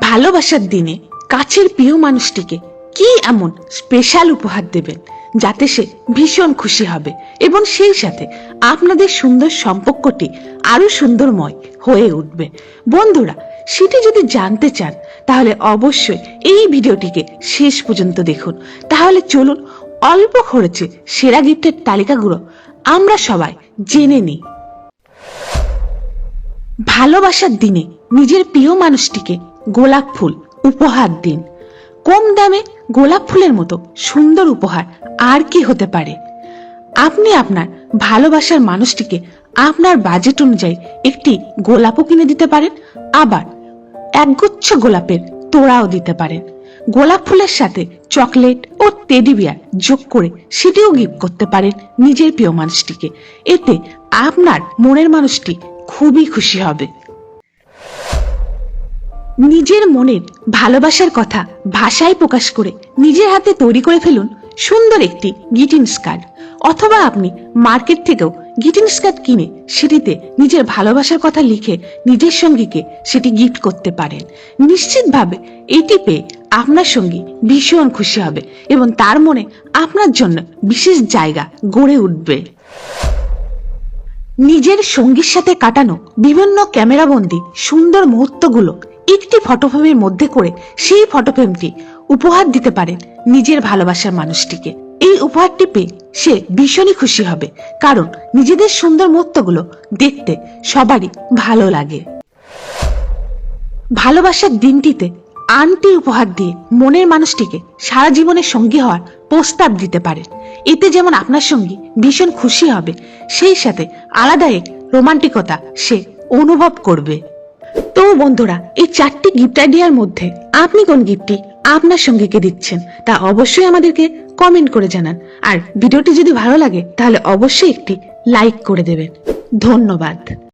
ভালোবাসার দিনে কাছের প্রিয় মানুষটিকে কি এমন স্পেশাল উপহার দেবেন যাতে সে ভীষণ খুশি হবে এবং সেই সাথে আপনাদের সুন্দর সম্পর্কটি আরও সুন্দরময় হয়ে উঠবে। বন্ধুরা, সেটি যদি জানতে চান, তাহলে অবশ্যই এই ভিডিওটিকে শেষ পর্যন্ত দেখুন। তাহলে চলুন অল্প খরচে সেরা গিফটের তালিকাগুলো আমরা সবাই জেনে নিই। ভালোবাসার দিনে নিজের প্রিয় মানুষটিকে গোলাপ ফুল, উপহার দিন। কম দামে গোলাপ ফুলের মতো সুন্দর উপহার আর কি হতে পারে? আপনি আপনার ভালোবাসার মানুষটিকে আপনার বাজেট অনুযায়ী একটি গোলাপও কিনে দিতে পারেন, আবার একগুচ্ছ গোলাপের তোড়াও দিতে পারেন। গোলাপ ফুলের সাথে চকলেট ও টেডি বিয়ার যোগ করে সেটিও গিফট করতে পারেন নিজের প্রিয় মানুষটিকে। এতে আপনার মনের মানুষটি খুবই খুশি হবে। নিজের মনের ভালোবাসার কথা ভাষায় প্রকাশ করে নিজের হাতে তৈরি করে ফেলুন সুন্দর একটি গ্রিটিংস কার্ড অথবা আপনি মার্কেট থেকেও গ্রিটিংস কার্ড কিনে সেটিতে নিজের ভালোবাসার কথা লিখে নিজের সঙ্গীকে সেটি গিফট করতে পারেন। নিশ্চিতভাবে এটি পেয়ে আপনার সঙ্গী ভীষণ খুশি হবে এবং তার মনে আপনার জন্য বিশেষ জায়গা গড়ে উঠবে। নিজের সঙ্গীর সাথে কাটানো বিভিন্ন ক্যামেরাবন্দি সুন্দর মুহূর্তগুলো একটি ফটোফ্রেমের মধ্যে করে সেই ফটোফ্রেমটি উপহার দিতে পারেন নিজের ভালোবাসার মানুষটিকে। এই উপহারটি পেয়ে সে ভীষণই খুশি হবে, কারণ নিজেদের সুন্দর মুহূর্তগুলো দেখতে সবারই ভালো লাগে। ভালোবাসার দিনটিতে আনটি উপহার দিয়ে মনের মানুষটিকে সারা জীবনের সঙ্গী হওয়ার প্রস্তাব দিতে পারে। এতে যেমন আপনার সঙ্গী ভীষণ খুশি হবে, সেই সাথে আলাদা এক রোমান্টিকতা সে অনুভব করবে। তো বন্ধুরা, এই চারটি গিফট আইডিয়ার মধ্যে আপনি কোন গিফটটি আপনার সঙ্গীকে দিচ্ছেন তা অবশ্যই আমাদেরকে কমেন্ট করে জানান। আর ভিডিওটি যদি ভালো লাগে, তাহলে অবশ্যই একটি লাইক করে দেবেন। ধন্যবাদ।